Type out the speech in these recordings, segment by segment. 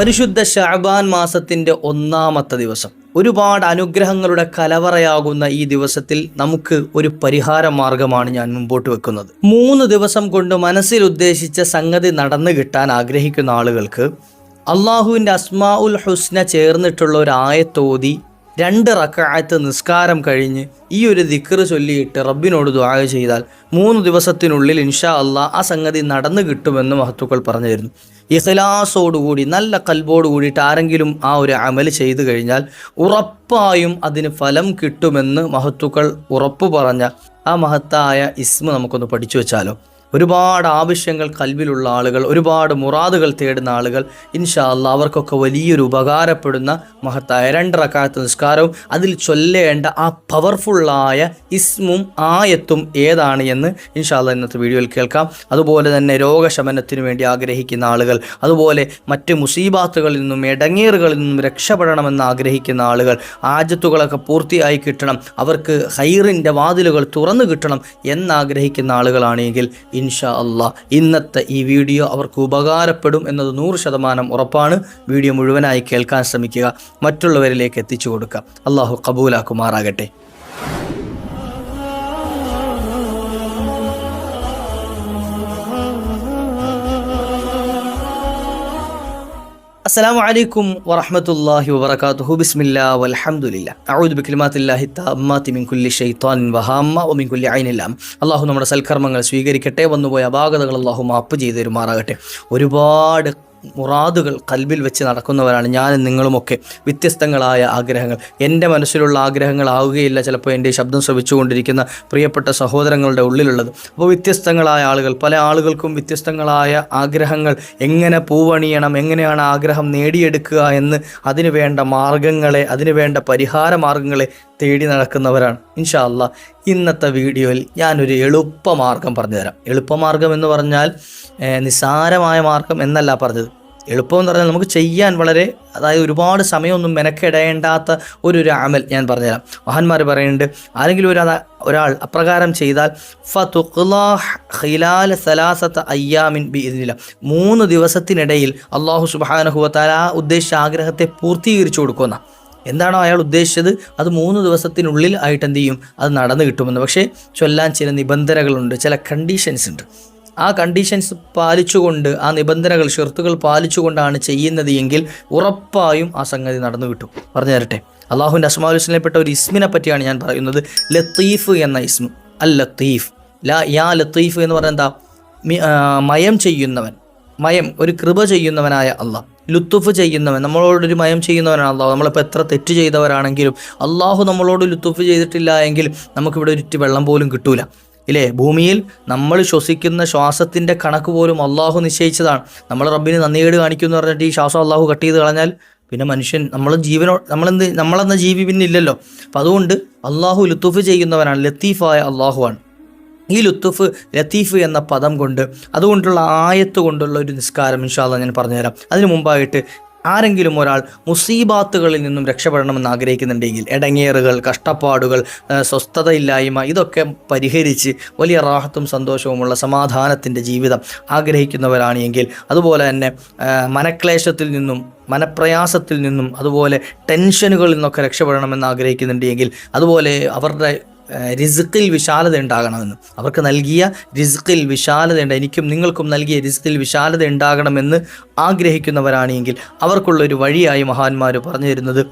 പരിശുദ്ധ ഷാബാൻ മാസത്തിന്റെ ഒന്നാമത്തെ ദിവസം. ഒരുപാട് അനുഗ്രഹങ്ങളുടെ കലവറയാകുന്ന ഈ ദിവസത്തിൽ നമുക്ക് ഒരു പരിഹാര മാർഗമാണ് ഞാൻ മുമ്പോട്ട് വെക്കുന്നത്. മൂന്ന് ദിവസം കൊണ്ട് മനസ്സിൽ ഉദ്ദേശിച്ച സംഗതി നടന്നു കിട്ടാൻ ആഗ്രഹിക്കുന്ന ആളുകൾക്ക് അള്ളാഹുവിന്റെ അസ്മാ ഉൽ ഹുസ്ന ചേർന്നിട്ടുള്ള ഒരു ആയത്തോതി രണ്ട് റക്കായത്ത് നിസ്കാരം കഴിഞ്ഞ് ഈ ഒരു ദിക്കറ് ചൊല്ലിയിട്ട് റബ്ബിനോട് ദുആ ചെയ്താൽ മൂന്ന് ദിവസത്തിനുള്ളിൽ ഇൻഷാ അള്ളാ ആ സംഗതി നടന്നു കിട്ടുമെന്ന് മഹത്തുക്കൾ പറഞ്ഞു തരുന്നു ഇഖലാസോടുകൂടി നല്ല കൽബോട് കൂടിയിട്ട് ആരെങ്കിലും ആ ഒരു അമൽ ചെയ്തു കഴിഞ്ഞാൽ ഉറപ്പായും അതിന് ഫലം കിട്ടുമെന്ന് മഹത്തുക്കൾ ഉറപ്പു പറഞ്ഞ ആ മഹത്തായ ഇസ്മ നമുക്കൊന്ന് പഠിച്ചു വെച്ചാലോ. ഒരുപാട് ആവശ്യങ്ങൾ കൽവിലുള്ള ആളുകൾ ഒരുപാട് മുറാദുകൾ തേടുന്ന ആളുകൾ ഇൻഷാ അല്ലാ അവർക്കൊക്കെ വലിയൊരു ഉപകാരപ്പെടുന്ന മഹത്തായ രണ്ടറക്കാലത്ത് നിസ്കാരവും അതിൽ ചൊല്ലേണ്ട ആ പവർഫുള്ളായ ഇസ്മും ആയത്തും ഏതാണ് എന്ന് ഇൻഷാ അല്ലാ ഇന്നത്തെ വീഡിയോയിൽ കേൾക്കാം. അതുപോലെ തന്നെ രോഗശമനത്തിന് വേണ്ടി ആഗ്രഹിക്കുന്ന ആളുകൾ അതുപോലെ മറ്റ് മുസീബാത്തുകളിൽ നിന്നും ഇടങ്ങേറുകളിൽ നിന്നും രക്ഷപ്പെടണമെന്ന് ആഗ്രഹിക്കുന്ന ആളുകൾ ആജത്തുകളൊക്കെ പൂർത്തിയായി കിട്ടണം അവർക്ക് ഹൈറിന്റെ വാതിലുകൾ തുറന്നു കിട്ടണം എന്നാഗ്രഹിക്കുന്ന ആളുകളാണെങ്കിൽ ഇൻഷാ അള്ളാ ഇന്നത്തെ ഈ വീഡിയോ അവർക്ക് ഉപകാരപ്പെടും എന്നത് നൂറ് ശതമാനം ഉറപ്പാണ്. വീഡിയോ മുഴുവനായി കേൾക്കാൻ ശ്രമിക്കുക. മറ്റുള്ളവരിലേക്ക് എത്തിച്ചു കൊടുക്കുക. അള്ളാഹു കബൂലാക്കുമാറാകട്ടെ അസ്സലാമു അലൈക്കും വറഹ്മത്തുള്ളാഹി വബറകാതുഹു. ബിസ്മില്ലാ വൽഹംദുലില്ലാ. അഊദു ബികലിമാത്തില്ലാഹി തഅമ്മാതി മിൻ കുല്ലി ശൈത്വാനിൻ വഹാമ്മ വമിൻ കുല്ലി ഐനില്ലാം അള്ളാഹു നമ്മുടെ സൽക്കർമ്മങ്ങൾ സ്വീകരിക്കട്ടെ വന്നുപോയ അപാകതകൾ അള്ളാഹു മാപ്പ് ചെയ്തു തരുമാറാകട്ടെ. ഒരുപാട് മുറാദുകൾ കൽബിൽ വെച്ച് നടക്കുന്നവരാണ് ഞാനും നിങ്ങളുമൊക്കെ. വ്യത്യസ്തങ്ങളായ ആഗ്രഹങ്ങൾ. എന്റെ മനസ്സിലുള്ള ആഗ്രഹങ്ങളാവുകയില്ല ചിലപ്പോൾ എന്റെ ശബ്ദം ശ്രവിച്ചുകൊണ്ടിരിക്കുന്ന പ്രിയപ്പെട്ട സഹോദരങ്ങളുടെ ഉള്ളിലുള്ളത്. അപ്പോൾ വ്യത്യസ്തങ്ങളായ ആളുകൾ പല ആളുകൾക്കും വ്യത്യസ്തങ്ങളായ ആഗ്രഹങ്ങൾ. എങ്ങനെ പൂവണിയണം എങ്ങനെയാണ് ആഗ്രഹം നേടിയെടുക്കുക എന്ന് അതിനു വേണ്ട മാർഗങ്ങളെ അതിനു വേണ്ട പരിഹാര മാർഗങ്ങളെ തേടി നടക്കുന്നവരാണ്. ഇൻഷാ അല്ലാ ഇന്നത്തെ വീഡിയോയിൽ ഞാനൊരു എളുപ്പമാർഗം പറഞ്ഞുതരാം. എളുപ്പമാർഗം എന്ന് പറഞ്ഞാൽ നിസ്സാരമായ മാർഗം എന്നല്ല പറഞ്ഞത്. എളുപ്പമെന്ന് പറഞ്ഞാൽ നമുക്ക് ചെയ്യാൻ വളരെ അതായത് ഒരുപാട് സമയമൊന്നും മെനക്കെടേണ്ടാത്ത ഒരു ഒരു അമൽ ഞാൻ പറഞ്ഞുതരാം. മഹാന്മാർ പറയുന്നുണ്ട് ആരെങ്കിലും ഒരു ഒരാൾ അപ്രകാരം ചെയ്താൽ ഖിലാല സലാസത്ത അയ്യാമിൻ ബി ഇതിനില്ല മൂന്ന് ദിവസത്തിനിടയിൽ അള്ളാഹു സുബാനഹുവത്താൽ ആ ഉദ്ദേശിച്ച ആഗ്രഹത്തെ പൂർത്തീകരിച്ചു കൊടുക്കുന്ന എന്താണോ അയാൾ ഉദ്ദേശിച്ചത്? അത് മൂന്ന് ദിവസത്തിനുള്ളിൽ ആയിട്ട് എന്ത് ചെയ്യും? അത് നടന്നു കിട്ടുമെന്ന്. പക്ഷേ ചൊല്ലാൻ ചില നിബന്ധനകളുണ്ട് ചില കണ്ടീഷൻസ് ഉണ്ട്. ആ കണ്ടീഷൻസ് പാലിച്ചുകൊണ്ട് ആ നിബന്ധനകൾ ഷെർത്തുകൾ പാലിച്ചുകൊണ്ടാണ് ചെയ്യുന്നത് എങ്കിൽ ഉറപ്പായും ആ സംഗതി നടന്നു കിട്ടും. പറഞ്ഞു തരട്ടെ. അള്ളാഹുവിന്റെ അസ്മാലുസ്ലിനെപ്പെട്ട ഒരു ഇസ്മിനെ പറ്റിയാണ് ഞാൻ പറയുന്നത്. ലത്തീഫ് എന്ന ഇസ്മു. അൽ ലത്തീഫ്. ലാ യാ ലത്തീഫ് എന്ന് പറഞ്ഞാൽ എന്താ? മയം ചെയ്യുന്നവൻ. മയം ഒരു കൃപ ചെയ്യുന്നവനായ അള്ളാഹ്. ലുത്തുഫ് ചെയ്യുന്നവൻ. നമ്മളോടൊരു മയം ചെയ്യുന്നവനാണ് അള്ളാഹു. നമ്മളിപ്പോൾ എത്ര തെറ്റ് ചെയ്തവരാണെങ്കിലും അള്ളാഹു നമ്മളോട് ലുത്തുഫ് ചെയ്തിട്ടില്ല എങ്കിൽ നമുക്കിവിടെ ഒരു വെള്ളം പോലും കിട്ടൂല. ഇല്ലേ? ഭൂമിയിൽ നമ്മൾ ശ്വസിക്കുന്ന ശ്വാസത്തിന്റെ കണക്ക് പോലും അള്ളാഹു നിശ്ചയിച്ചതാണ്. നമ്മൾ റബ്ബിന് നന്ദികേട് കാണിക്കുമെന്ന് പറഞ്ഞിട്ട് ഈ ശ്വാസം അള്ളാഹു കട്ട് ചെയ്ത് കളഞ്ഞാൽ പിന്നെ മനുഷ്യൻ നമ്മൾ ജീവനോ നമ്മളെന്ത് നമ്മളെന്ന ജീവി പിന്നെ ഇല്ലല്ലോ. അപ്പം അതുകൊണ്ട് അള്ളാഹു ലുത്തുഫ് ചെയ്യുന്നവനാണ് ലത്തീഫായ അള്ളാഹുവാണ്. ഈ ലുത്തുഫ് ലത്തീഫ് എന്ന പദം കൊണ്ട് അതുകൊണ്ടുള്ള ആയത്ത് കൊണ്ടുള്ള ഒരു നിസ്കാരം ഇൻഷാല്ല ഞാൻ പറഞ്ഞുതരാം. അതിനു മുമ്പായിട്ട് ആരെങ്കിലും ഒരാൾ മുസീബാത്തുകളിൽ നിന്നും രക്ഷപ്പെടണമെന്ന് ആഗ്രഹിക്കുന്നുണ്ടെങ്കിൽ ഇടങ്ങേറുകൾ കഷ്ടപ്പാടുകൾ സ്വസ്ഥതയില്ലായ്മ ഇതൊക്കെ പരിഹരിച്ച് വലിയ റാഹത്തും സന്തോഷവുമുള്ള സമാധാനത്തിന്റെ ജീവിതം ആഗ്രഹിക്കുന്നവരാണ് എങ്കിൽ അതുപോലെ തന്നെ മനക്ലേശത്തിൽ നിന്നും മനപ്രയാസത്തിൽ നിന്നും അതുപോലെ ടെൻഷനുകളിൽ നിന്നൊക്കെ രക്ഷപ്പെടണമെന്ന് ആഗ്രഹിക്കുന്നുണ്ടെങ്കിൽ അതുപോലെ അവരുടെ റിസ്ക്കിൽ വിശാലത ഉണ്ടാകണമെന്ന് അവർക്ക് നൽകിയ റിസ്ക്കിൽ വിശാലത എനിക്കും നിങ്ങൾക്കും നൽകിയ റിസ്ക്കിൽ വിശാലത ഉണ്ടാകണമെന്ന് ആഗ്രഹിക്കുന്നവരാണെങ്കിൽ അവർക്കുള്ള ഒരു വഴിയായി മഹാന്മാർ പറഞ്ഞു തരുന്നത്.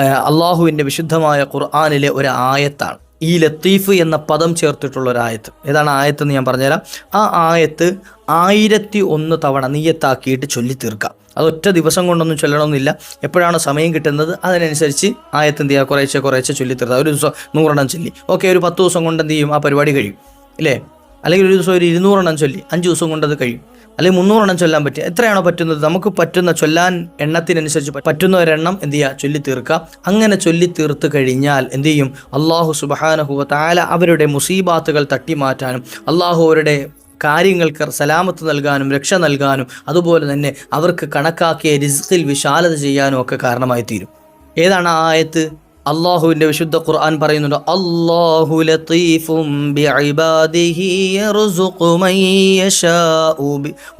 അള്ളാഹുവിന്റെ വിശുദ്ധമായ ഖുർആാനിലെ ഒരു ആയത്താണ്. ഈ ലത്തീഫ് എന്ന പദം ചേർത്തിട്ടുള്ള ഒരു ആയത്ത്. ഏതാണ് ആയത്ത് എന്ന് ഞാൻ പറഞ്ഞുതരാം. ആ ആയത്ത് ആയിരത്തി ഒന്ന് തവണ നീയത്താക്കിയിട്ട് ചൊല്ലി തീർക്കാം അത് ഒറ്റ ദിവസം കൊണ്ടൊന്നും ചൊല്ലണമെന്നില്ല എപ്പോഴാണ് സമയം കിട്ടുന്നത് അതിനനുസരിച്ച് ആയത്ത് എന്ത് ചെയ്യുക? കുറേശ്ശെ കുറേശ്ശെ ചൊല്ലി തീർക്കാം ഒരു ദിവസം നൂറെണ്ണം ചൊല്ലി. ഓക്കെ ഒരു പത്ത് ദിവസം കൊണ്ട് എന്ത് ചെയ്യും? ആ പരിപാടി കഴിയും. ഇല്ലേ? അല്ലെങ്കിൽ ഒരു ദിവസം ഒരു ഇരുന്നൂറെണ്ണം ചൊല്ലി. അഞ്ച് ദിവസം കൊണ്ട് അത് കഴിയും. അല്ലെങ്കിൽ മുന്നൂറെണ്ണം ചൊല്ലാൻ പറ്റുക എത്രയാണോ പറ്റുന്നത്? നമുക്ക് പറ്റുന്ന ചൊല്ലാൻ എണ്ണത്തിനനുസരിച്ച് പറ്റുന്ന ഒരെണ്ണം എന്ത് ചെയ്യുക? ചൊല്ലി തീർക്കുക അങ്ങനെ ചൊല്ലി തീർത്ത് കഴിഞ്ഞാൽ എന്ത് ചെയ്യും? അള്ളാഹു സുബഹാനഹുവ താല അവരുടെ മുസീബാത്തുകൾ തട്ടിമാറ്റാനും അള്ളാഹു അവരുടെ കാര്യങ്ങൾക്ക് സലാമത്ത് നൽകാനും രക്ഷ നൽകാനും അതുപോലെ തന്നെ അവർക്ക് കണക്കാക്കിയ റിസ്കിൽ വിശാലത ചെയ്യാനും ഒക്കെ കാരണമായി തീരും ഏതാണ് ആ ആയത്ത്? അള്ളാഹുവിന്റെ വിശുദ്ധ ഖുർആൻ പറയുന്നുണ്ട് അള്ളാഹു ലത്തീഫും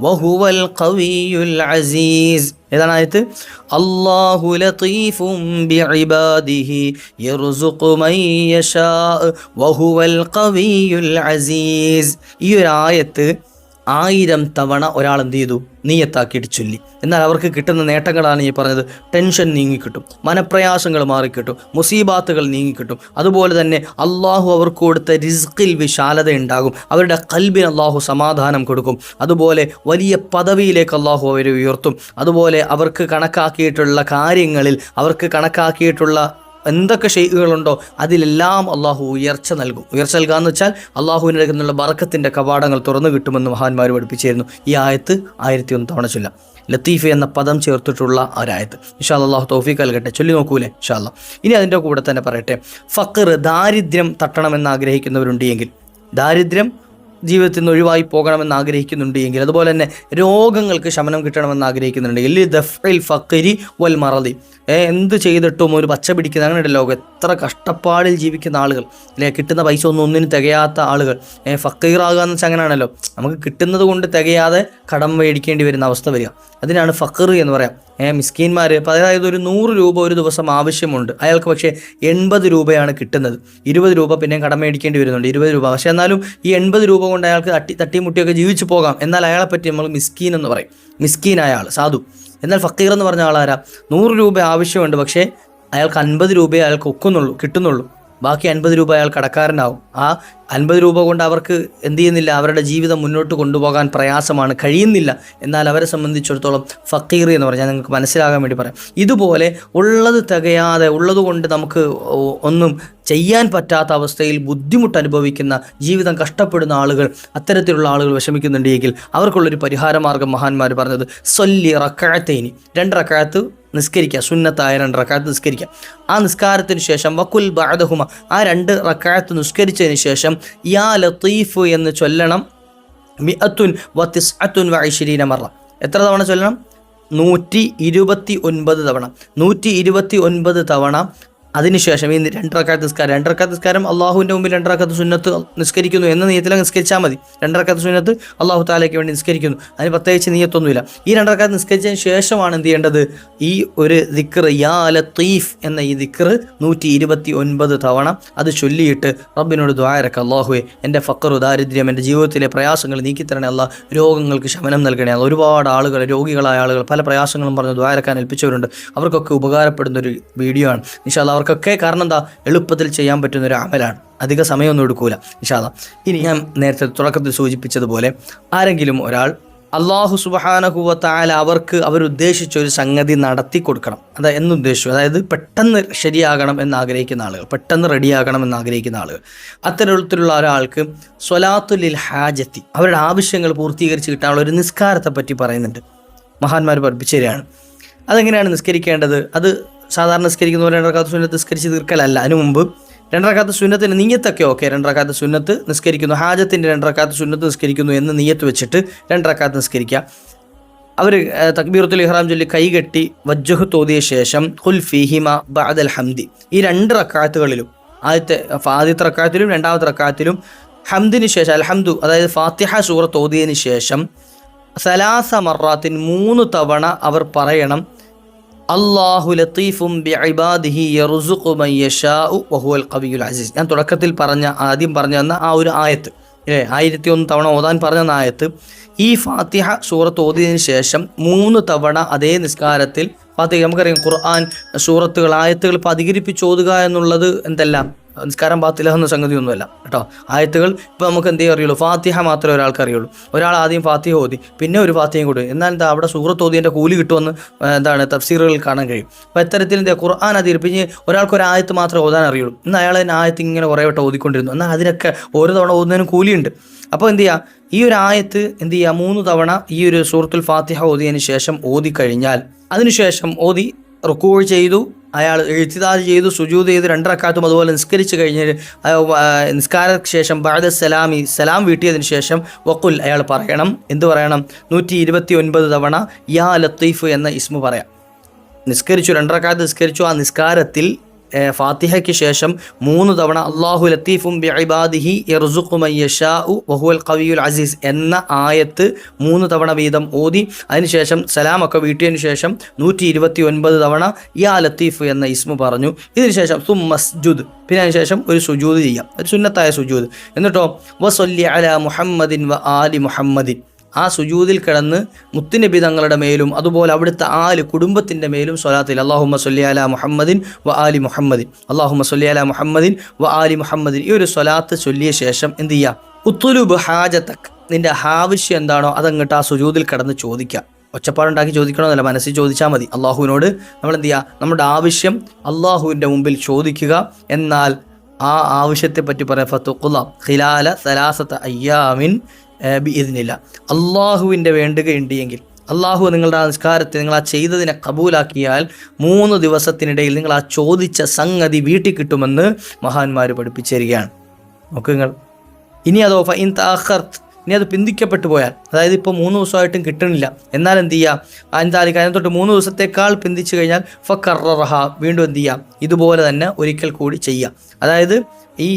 വഹുവൽ ഖവിയുൽ അസീസ്. ഏതാണ് ആയത്ത്? അള്ളാഹു ലത്തീഫും ബിഇബാദിഹി യർസുഖു മൻ യശാഉ വഹുവൽ ഖവിയുൽ അസീസ്. ഈ ഒരു ആയത്ത് ആയിരം തവണ ഒരാൾ എന്ത് ചെയ്തു? നീയത്താക്കിയിട്ട് ചൊല്ലി. എന്നാൽ അവർക്ക് കിട്ടുന്ന നേട്ടങ്ങളാണ് ഈ പറഞ്ഞത്. ടെൻഷൻ നീങ്ങിക്കിട്ടും. മനപ്രയാസങ്ങൾ മാറിക്കിട്ടും. മുസീബാത്തുകൾ നീങ്ങിക്കിട്ടും. അതുപോലെ തന്നെ അള്ളാഹു അവർക്ക് കൊടുത്ത റിസ്കിൽ വിശാലത ഉണ്ടാകും അവരുടെ കൽബിന് അള്ളാഹു സമാധാനം കൊടുക്കും. അതുപോലെ വലിയ പദവിയിലേക്ക് അള്ളാഹു അവരെ ഉയർത്തും. അതുപോലെ അവർക്ക് കണക്കാക്കിയിട്ടുള്ള കാര്യങ്ങളിൽ അവർക്ക് കണക്കാക്കിയിട്ടുള്ള എന്തൊക്കെ ഷെയ്ഖുകളുണ്ടോ അതിലെല്ലാം അള്ളാഹു ഉയർച്ച നൽകും. ഉയർച്ച നൽകുക എന്ന് വെച്ചാൽ അള്ളാഹുവിന്റെ നിന്നുള്ള ബറക്കത്തിന്റെ കവാടങ്ങൾ തുറന്നു കിട്ടുമെന്ന് മഹാന്മാർ പഠിപ്പിച്ചിരുന്നു. ഈ ആയത്ത് ആയിരത്തി ഒന്ന് തവണ ചൊല്ലാം. ലത്തീഫ് എന്ന പദം ചേർത്തിട്ടുള്ള ഒരായത്ത് ഇഷാ അള്ളാഹു തൗഫീഖ് നൽകട്ടെ. ചൊല്ലി നോക്കൂലേ? ഇഷാ അല്ലാ ഇനി അതിന്റെ കൂടെ തന്നെ പറയട്ടെ. ഫക്കർ ദാരിദ്ര്യം തട്ടണമെന്ന് ആഗ്രഹിക്കുന്നവരുണ്ട് എങ്കിൽ ദാരിദ്ര്യം ജീവിതത്തിൽ നിന്ന് ഒഴിവായി പോകണമെന്ന് ആഗ്രഹിക്കുന്നുണ്ട് എങ്കിൽ അതുപോലെ തന്നെ രോഗങ്ങൾക്ക് ശമനം കിട്ടണമെന്ന് ആഗ്രഹിക്കുന്നുണ്ടെങ്കിൽ ദഫ്ഇൽ ഫക്കരി വൽ മറദി. ഏ, എന്ത് ചെയ്തിട്ടും ഒരു പച്ച പിടിക്കുന്ന അങ്ങനെ ലോകം. എത്ര കഷ്ടപ്പാടിൽ ജീവിക്കുന്ന ആളുകൾ. അല്ലെ കിട്ടുന്ന പൈസ ഒന്നും ഒന്നിനും തികയാത്ത ആളുകൾ. ഫക്കീറാകുക എന്ന് വെച്ചാൽ അങ്ങനെയാണല്ലോ. നമുക്ക് കിട്ടുന്നത് കൊണ്ട് തികയാതെ കടം മേടിക്കേണ്ടി വരുന്ന അവസ്ഥ വരിക. അതിനാണ് ഫക്കർ എന്ന് പറയാം. മിസ്കീന്മാർ അതായത് ഒരു നൂറ് രൂപ ഒരു ദിവസം ആവശ്യമുണ്ട്. അയാൾക്ക് പക്ഷേ എൺപത് രൂപയാണ് കിട്ടുന്നത്. ഇരുപത് രൂപ പിന്നെ കടം മേടിക്കേണ്ടി വരുന്നുണ്ട്. ഇരുപത് രൂപ. പക്ഷേ എന്നാലും ഈ എൺപത് രൂപ കൊണ്ട് അയാൾക്ക് തട്ടി തട്ടിമുട്ടിയൊക്കെ ജീവിച്ചു പോകാം. എന്നാൽ അയാളെ പറ്റി നമ്മൾ മിസ്കീൻ എന്ന് പറയും. മിസ്കീനായ ആൾ സാധു. എന്നാൽ ഫക്കീർ എന്ന് പറഞ്ഞ ആളാരാ? നൂറ് രൂപ ആവശ്യമുണ്ട് പക്ഷേ അയാൾക്ക് അൻപത് രൂപയെ അയാൾക്ക് ഒക്കുന്നുള്ളൂ കിട്ടുന്നുള്ളൂ. ബാക്കി അൻപത് രൂപ അയാൾ കടക്കാരനാവും. ആ അൻപത് രൂപ കൊണ്ട് അവർക്ക് എന്ത് ചെയ്യുന്നില്ല അവരുടെ ജീവിതം മുന്നോട്ട് കൊണ്ടുപോകാൻ പ്രയാസമാണ് കഴിയുന്നില്ല. എന്നാൽ അവരെ സംബന്ധിച്ചിടത്തോളം ഫക്കീർ എന്ന് പറഞ്ഞാൽ നിങ്ങൾക്ക് മനസ്സിലാകാൻ വേണ്ടി പറയാം. ഇതുപോലെ ഉള്ളത് തികയാതെ ഉള്ളത് കൊണ്ട് നമുക്ക് ഒന്നും ചെയ്യാൻ പറ്റാത്ത അവസ്ഥയിൽ ബുദ്ധിമുട്ട് അനുഭവിക്കുന്ന ജീവിതം കഷ്ടപ്പെടുന്ന ആളുകൾ അത്തരത്തിലുള്ള ആളുകൾ വിഷമിക്കുന്നുണ്ടെങ്കിൽ അവർക്കുള്ളൊരു പരിഹാര മാർഗം മഹാന്മാർ പറഞ്ഞത് സൊല്ലി റക്കാഴത്തേനി രണ്ട് റക്കാഴത്ത് നിസ്കരിക്കുക സുന്നത്തായ രണ്ട് റക്കാത്ത് നിസ്കരിക്കുക. ആ നിസ്കാരത്തിന് ശേഷം വക്കുൽ ബാദഹുമ ആ രണ്ട് റക്കാത്ത് നിസ്കരിച്ചതിന് ശേഷം യാ ലത്തീഫ് എന്ന് ചൊല്ലണം മിഅത്തുൻ വത്തിസ് അത്തുൻ വ ഇശ്രീന മറ. എത്ര തവണ ചൊല്ലണം? നൂറ്റി ഇരുപത്തി ഒൻപത് തവണ. നൂറ്റി ഇരുപത്തി ഒൻപത് തവണ അതിനുശേഷം ഈ രണ്ടരക്കാത്ത നിസ്കാരം രണ്ടരക്കാത്ത നിസ്കാരം അള്ളാഹുവിന്റെ മുമ്പിൽ രണ്ടരക്കാത്ത സുന്നത്ത് നിസ്കരിക്കുന്നു എന്ന നീയത്തിൽ നിസ്കരിച്ചാൽ മതി. രണ്ടരക്കാത്ത സുന്നത്ത് അള്ളാഹു താലയ്ക്ക് വേണ്ടി നിസ്കരിക്കുന്നു. അതിന് പ്രത്യേകിച്ച് നീയത്തൊന്നുമില്ല. ഈ രണ്ടരക്കാത്ത നിസ്കരിച്ചതിന് ശേഷമാണ് എന്ത് ചെയ്യേണ്ടത്? ഈ ഒരു ദിക്ർ യാ ലത്തീഫ് എന്ന ഈ ദിക്ർ നൂറ്റി ഇരുപത്തി ഒൻപത് തവണ അത് ചൊല്ലിയിട്ട് റബ്ബിനോട് ദ്വാരക്ക അള്ളാഹുവെ എന്റെ ഫക്കറു ദാരിദ്ര്യം എന്റെ ജീവിതത്തിലെ പ്രയാസങ്ങൾ നീക്കിത്തരണേ അല്ല. രോഗങ്ങൾക്ക് ശമനം നൽകണേ അല്ല. ഒരുപാട് ആളുകൾ രോഗികളായ ആളുകൾ പല പ്രയാസങ്ങളും പറഞ്ഞ് ദ്വാരക്കാൻ ഏൽപ്പിച്ചവരുണ്ട്. അവർക്കൊക്കെ ഉപകാരപ്പെടുന്ന ഒരു വീഡിയോ ആണ്. നിഷാദ് അവർക്കൊക്കെ കാരണം എന്താ? എളുപ്പത്തിൽ ചെയ്യാൻ പറ്റുന്ന ഒരു അമലാണ്. അധിക സമയമൊന്നും എടുക്കൂല നിഷാദ ഇനി ഞാൻ നേരത്തെ തുടക്കത്തിൽ സൂചിപ്പിച്ചതുപോലെ ആരെങ്കിലും ഒരാൾ അള്ളാഹു സുബഹാനഹുവത്തായാല അവർക്ക് അവരുദ്ദേശിച്ച ഒരു സംഗതി നടത്തി കൊടുക്കണം. അത് എന്നുദ്ദേശിച്ചു. അതായത് പെട്ടെന്ന് ശരിയാകണം എന്ന് ആഗ്രഹിക്കുന്ന ആളുകൾ പെട്ടെന്ന് റെഡിയാകണം എന്ന് ആഗ്രഹിക്കുന്ന ആളുകൾ. അത്തരത്തിലുള്ള ഒരാൾക്ക് സ്വലാത്തുലിൽ ഹാജത്തി അവരുടെ ആവശ്യങ്ങൾ പൂർത്തീകരിച്ച് കിട്ടാനുള്ള ഒരു നിസ്കാരത്തെ പറ്റി പറയുന്നുണ്ട്. മഹാന്മാർ പഠിപ്പിച്ചു തരികയാണ് അതെങ്ങനെയാണ് നിസ്കരിക്കേണ്ടത്? അത് സാധാരണ നിസ്കരിക്കുന്ന പോലെ രണ്ടരക്കാത്ത സുന്നത്ത് നിസ്കരിച്ച് തീർക്കലല്ല. അതിനു മുമ്പ് രണ്ടരക്കാത്ത സുന്നത്തിന് നീയത്തൊക്കെ ഓക്കെ. രണ്ടരക്കാത്ത സുന്നത്ത് നിസ്കരിക്കുന്നു. ഹാജത്തിന്റെ രണ്ടരക്കാത്ത സുന്നത്ത് നിസ്കരിക്കുന്നു എന്ന് നീയത്ത് വെച്ചിട്ട് രണ്ടരക്കാത്ത് നിസ്കരിക്കുക. അവർ തക്ബീറത്തുൽ ഇഹ്റാം ചൊല്ലി കൈകെട്ടി വജ്ജഹ് തോതിയ ശേഷം ഹുൽ ഫിഹിമ ബഅദൽ ഹംദി. ഈ രണ്ട് റക്കാത്തുകളിലും ആദ്യത്തെ ആദ്യത്തെ റക്കാത്തിലും രണ്ടാമത്തെ റക്കാത്തിലും ഹംദിന് ശേഷം അൽഹംദു അതായത് ഫാത്തിഹ സൂറ തോതിയതിന് ശേഷം സലാസ മറാത്തിൻ മൂന്ന് തവണ അവർ പറയണം അള്ളാഹു ലത്തീഫും അസീസ്. ഞാൻ തുടക്കത്തിൽ പറഞ്ഞ ആദ്യം പറഞ്ഞു തന്ന ആ ഒരു ആയത്ത് ഏ ആയിരത്തി ഒന്ന് തവണ ഓതാൻ പറഞ്ഞ ആയത്ത്. ഈ ഫാത്തിഹ സൂറത്ത് ഓതിയതിനു ശേഷം മൂന്ന് തവണ അതേ നിസ്കാരത്തിൽ ഫാത്തിഹ നമുക്കറിയാം ഖുർആൻ സൂറത്തുകൾ ആയത്തുകൾ പതികരിപ്പിച്ച് ഓതുക എന്നുള്ളത് എന്തെല്ലാം? നിസ്കാരം എന്ന സംഗതിയൊന്നുമല്ല കേട്ടോ. ആയത്തുകൾ ഇപ്പോൾ നമുക്ക് എന്തേ അറിയുള്ളൂ? ഫാത്തിഹ മാത്രമേ ഒരാൾക്ക് അറിയുള്ളൂ. ഒരാൾ ആദ്യം ഫാത്തിഹ ഓതി പിന്നെ ഒരു ഫാത്തിഹയും കൂടി. എന്നാൽ എന്താ അവിടെ സൂറത്ത് ഓതിന്റെ കൂലി കിട്ടുമെന്ന് എന്താണ് തഫ്സീറുകളിൽ കാണാൻ കഴിയും. അപ്പോൾ ഇത്തരത്തിൽ എന്താ ഖുർആൻ അധികരിപ്പിച്ച് ഒരാൾക്ക് ഒരു ആയത്ത് മാത്രമേ ഓതാൻ അറിയുള്ളൂ. എന്നാൽ അയാൾ തന്നെ ആയത്ത് ഇങ്ങനെ കുറേ വട്ടം ഓതിക്കൊണ്ടിരുന്നു. എന്നാൽ അതിനൊക്കെ ഓരോ തവണ ഓതുന്നതിനും കൂലിയുണ്ട്. അപ്പോൾ എന്ത് ചെയ്യുക ഈ ഒരു ആയത്ത് എന്ത് ചെയ്യുക മൂന്ന് തവണ ഈ ഒരു സൂറത്തുൽ ഫാത്തിഹ ഓതിയതിന് ശേഷം ഓതി കഴിഞ്ഞാൽ അതിനുശേഷം ഓതി റുക്കൂൾ ചെയ്തു അയാൾ എഴുത്തിദാൽ ചെയ്തു സുജൂത് ചെയ്തു രണ്ടറക്കാത്തും അതുപോലെ നിസ്കരിച്ചു കഴിഞ്ഞ് നിസ്കാര ശേഷം ബാദ സലാമി സലാം വീട്ടിയതിന് ശേഷം വക്കുൽ അയാൾ പറയണം. എന്ത് പറയണം? നൂറ്റി ഇരുപത്തി ഒൻപത് തവണ യാ ലത്തീഫ് എന്ന ഇസ്മു പറയാം. നിസ്കരിച്ചു രണ്ടറക്കാത്ത് നിസ്കരിച്ചു ആ നിസ്കാരത്തിൽ ഫാത്തിഹയ്ക്ക് ശേഷം മൂന്ന് തവണ അള്ളാഹു ലത്തീഫും ബിഇബാദിഹി ഇർസുഖുമയ്യഷാഉ വഹുൽ കവിയുൽ അസീസ് എന്ന ആയത്ത് മൂന്ന് തവണ വീതം ഓതി. അതിനുശേഷം സലാമൊക്കെ വീട്ടിയതിനു ശേഷം നൂറ്റി ഇരുപത്തി ഒൻപത് തവണ യാ ലത്തീഫ് എന്ന ഇസ്മു പറഞ്ഞു. ഇതിനുശേഷം സും മസ്ജുദ്. പിന്നെ അതിനുശേഷം ഒരു സുജൂദ് ചെയ്യാം. ഒരു സുന്നത്തായ സുജൂദ്. എന്നിട്ടോ വസൊല്ലി അല മുഹമ്മദിൻ വ ആലി മുഹമ്മദിൻ. ആ സുജൂതിൽ കിടന്ന് മുത്തുനബി തങ്ങളുടെ മേലും അതുപോലെ അവിടുത്തെ ആൽ കുടുംബത്തിന്റെ മേലും സ്വലാത്തിൽ അള്ളാഹുമ്മ സൊല്ലി അല മുഹമ്മദിൻ വ ആലി മുഹമ്മദിൻ. അള്ളാഹുമ്മ സൊല്ലി അല മുഹമ്മദിൻ വ ആലി മുഹമ്മദിൻ. ഈ ഒരു സ്വലാത്ത് ചൊല്ലിയ ശേഷം എന്ത് ചെയ്യാം? ഉത്തുലുബ് ഹാജത്തക് നിന്റെ ആവശ്യം എന്താണോ അതങ്ങോട്ട് ആ സുജൂതിൽ കിടന്ന് ചോദിക്കുക ഒച്ചപ്പാടുണ്ടാക്കി ചോദിക്കണമെന്നല്ല മനസ്സിൽ ചോദിച്ചാൽ മതി. അള്ളാഹുവിനോട് നമ്മൾ എന്ത് ചെയ്യുക നമ്മുടെ ആവശ്യം അള്ളാഹുവിന്റെ മുമ്പിൽ ചോദിക്കുക. എന്നാൽ ആ ആവശ്യത്തെ പറ്റി പറയാം ഫത്തുഖുല ഖിലാല സലാസത്ത അയ്യാമിൻ ഇതിനില്ല അള്ളാഹുവിന്റെ വേണ്ടുകയുണ്ടെങ്കിൽ അള്ളാഹു നിങ്ങളുടെ ആ നിസ്കാരത്തെ നിങ്ങൾ ആ ചെയ്തതിനെ കബൂലാക്കിയാൽ മൂന്ന് ദിവസത്തിനിടയിൽ നിങ്ങൾ ആ ചോദിച്ച സംഗതി വീട്ടിൽ കിട്ടുമെന്ന് മഹാന്മാർ പഠിപ്പിച്ചു തരികയാണ് നോക്കുക നിങ്ങൾ. ഇനി അതോ ഫൈൻ താഖർത്ത് ഇനി അത് പിന്തിക്കപ്പെട്ടു പോയാൽ അതായത് ഇപ്പോൾ മൂന്ന് ദിവസമായിട്ടും കിട്ടണില്ല. എന്നാൽ എന്ത് ചെയ്യുക എന്തായാലും കാര്യം തൊട്ട് മൂന്ന് ദിവസത്തേക്കാൾ പിന്തിച്ചു കഴിഞ്ഞാൽ ഫക്കറഹ വീണ്ടും എന്ത് ചെയ്യാം? ഇതുപോലെ തന്നെ ഒരിക്കൽ കൂടി ചെയ്യുക അതായത് ഈ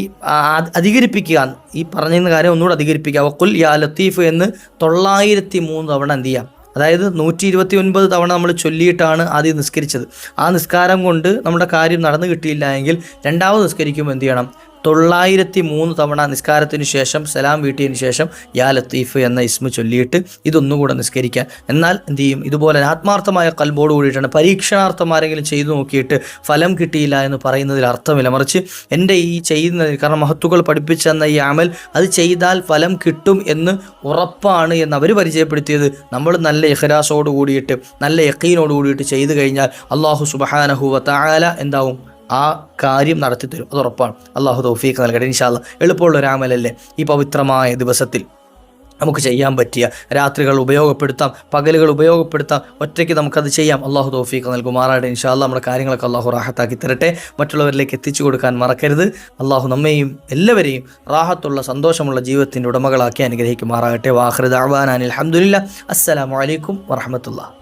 അധികരിപ്പിക്കുക ഈ പറഞ്ഞിരുന്ന കാര്യം ഒന്നുകൂടെ അധികരിപ്പിക്കുക. വക്കുൽ യാ ലത്തീഫ് എന്ന് തൊള്ളായിരത്തി മൂന്ന് തവണ എന്ത് ചെയ്യാം? അതായത് നൂറ്റി ഇരുപത്തി ഒൻപത് തവണ നമ്മൾ ചൊല്ലിയിട്ടാണ് ആദ്യം നിസ്കരിച്ചത്. ആ നിസ്കാരം കൊണ്ട് നമ്മുടെ കാര്യം നടന്നു കിട്ടിയില്ല എങ്കിൽ രണ്ടാമത് നിസ്കരിക്കുമ്പോൾ എന്ത് ചെയ്യണം? തൊള്ളായിരത്തി മൂന്ന് തവണ നിസ്കാരത്തിന് ശേഷം സലാം വീട്ടിയതിന് ശേഷം യാ ലത്തീഫ് എന്ന ഇസ്മ ചൊല്ലിയിട്ട് ഇതൊന്നുകൂടെ നിസ്കരിക്കാൻ. എന്നാൽ എന്ത് ചെയ്യും? ഇതുപോലെ ആത്മാർത്ഥമായ കൽബോട് കൂടിയിട്ടാണ് പരീക്ഷണാർത്ഥം ആരെങ്കിലും ചെയ്തു നോക്കിയിട്ട് ഫലം കിട്ടിയില്ല എന്ന് പറയുന്നതിൽ അർത്ഥമില്ല. മറിച്ച് എന്റെ ഈ ചെയ്യുന്നതിന് കാരണം മഹത്തുക്കൾ പഠിപ്പിച്ചെന്ന ഈ അമൽ അത് ചെയ്താൽ ഫലം കിട്ടും എന്ന് ഉറപ്പാണ് എന്ന് അവർ പരിചയപ്പെടുത്തിയത്. നമ്മൾ നല്ല ഇഹ്ലാസോട് കൂടിയിട്ട് നല്ല യക്കീനോട് കൂടിയിട്ട് ചെയ്തു കഴിഞ്ഞാൽ അള്ളാഹു സുബഹാനഹുവ താല എന്താവും? ആ കാര്യം നടത്തി തരും അത് ഉറപ്പാണ്. അള്ളാഹു തൗഫീഖ് നൽകട്ടെ. ഇൻഷാല്ല എളുപ്പമുള്ള ഒരു അമലല്ലേ ഈ പവിത്രമായ ദിവസത്തിൽ നമുക്ക് ചെയ്യാൻ പറ്റിയ രാത്രികൾ ഉപയോഗപ്പെടുത്താം പകലുകൾ ഉപയോഗപ്പെടുത്താം ഒറ്റയ്ക്ക് നമുക്കത് ചെയ്യാം. അള്ളാഹു തൗഫീഖ് നൽകുമാറാട്ടെ ഇൻഷാല്ല നമ്മുടെ കാര്യങ്ങളൊക്കെ അള്ളാഹു റാഹത്താക്കി തരട്ടെ. മറ്റുള്ളവരിലേക്ക് എത്തിച്ചു കൊടുക്കാൻ മറക്കരുത്. അള്ളാഹു നമ്മയും എല്ലാവരെയും റാഹത്തുള്ള സന്തോഷമുള്ള ജീവിതത്തിന്റെ ഉടമകളാക്കി അനുഗ്രഹിക്കുമാറാകട്ടെ. വാഹൃദ് അഹ്വാൻ അസ്സാം അസ്സലാമലൈക്കും വറഹമത്തുള്ള